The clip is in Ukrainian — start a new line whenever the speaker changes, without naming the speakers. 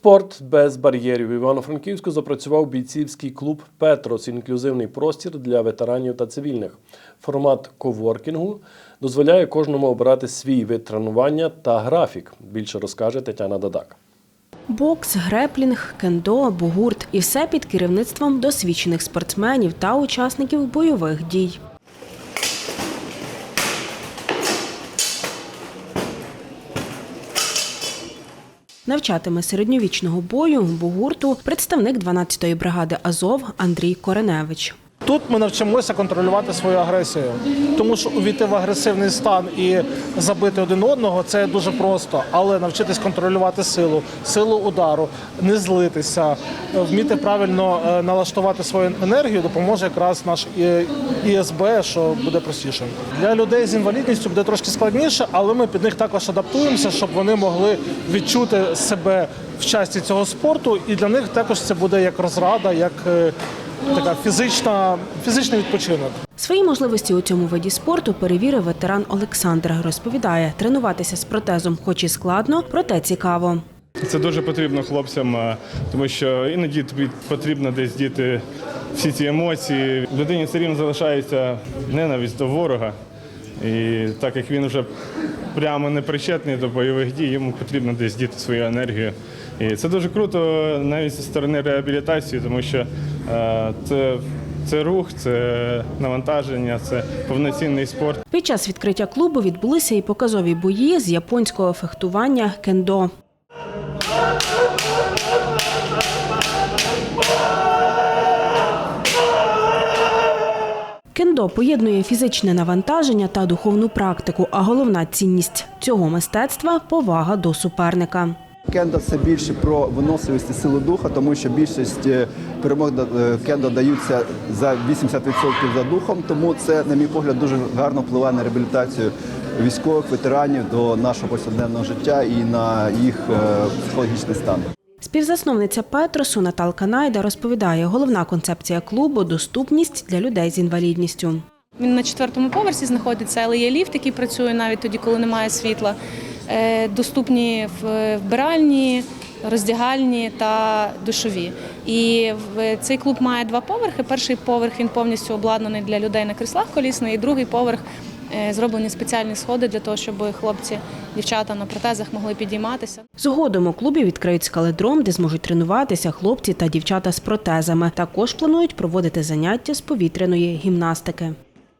Спорт без бар'єрів. Івано-Франківську запрацював бійцівський клуб Петрос інклюзивний простір для ветеранів та цивільних. Формат коворкінгу дозволяє кожному обирати свій вид тренування та графік. Більше розкаже Тетяна Дадак.
Бокс, греплінг, кендо, бугурт і все під керівництвом досвідчених спортсменів та учасників бойових дій. Навчатиме середньовічного бою бугурту представник 12-ї бригади Азов Андрій Кореневич.
Тут ми навчимося контролювати свою агресію, тому що увійти в агресивний стан і забити один одного це дуже просто. Але навчитись контролювати силу, силу удару, не злитися, вміти правильно е, налаштувати свою енергію допоможе якраз наш І- ІСБ, що буде простішим. Для людей з інвалідністю буде трошки складніше, але ми під них також адаптуємося, щоб вони могли відчути себе в часті цього спорту, і для них також це буде як розрада, як е, така фізична, фізичний відпочинок.
Свої можливості у цьому виді спорту перевірив ветеран Олександр. Розповідає, тренуватися з протезом, хоч і складно, проте цікаво.
Це дуже потрібно хлопцям, е, тому що іноді тобі потрібно десь діти всі ці емоції. Людині все рівно залишається ненависть до ворога. І так як він вже прямо не причетний до бойових дій, йому потрібно десь діти свою енергію. І це дуже круто навіть зі сторони реабілітації, тому що е, це, це рух, це навантаження, це повноцінний спорт.
Під час відкриття клубу відбулися і показові бої з японського фехтування кендо. Кендо поєднує фізичне навантаження та духовну практику, а головна цінність цього мистецтва повага до суперника.
Кендо це більше про виносливість і силу духа, тому що більшість е, перемог е, кендо даються за 80% за духом. Тому це, на мій погляд, дуже гарно впливає на реабілітацію військових ветеранів до нашого повсякденного життя і на їх е, психологічний стан.
Співзасновниця Петросу Наталка Найда розповідає, головна концепція клубу доступність для людей з інвалідністю.
Він на четвертому поверсі знаходиться, але є ліфт, який працює навіть тоді, коли немає світла. Е, Доступні вбиральні, роздягальні та душові. І цей клуб має два поверхи. Перший поверх він повністю обладнаний для людей на кріслах колісних, і другий поверх зроблені спеціальні сходи для того, щоб хлопці, дівчата на протезах могли підійматися.
Згодом у клубі відкриють скаледром, де зможуть тренуватися хлопці та дівчата з протезами. Також планують проводити заняття з повітряної гімнастики.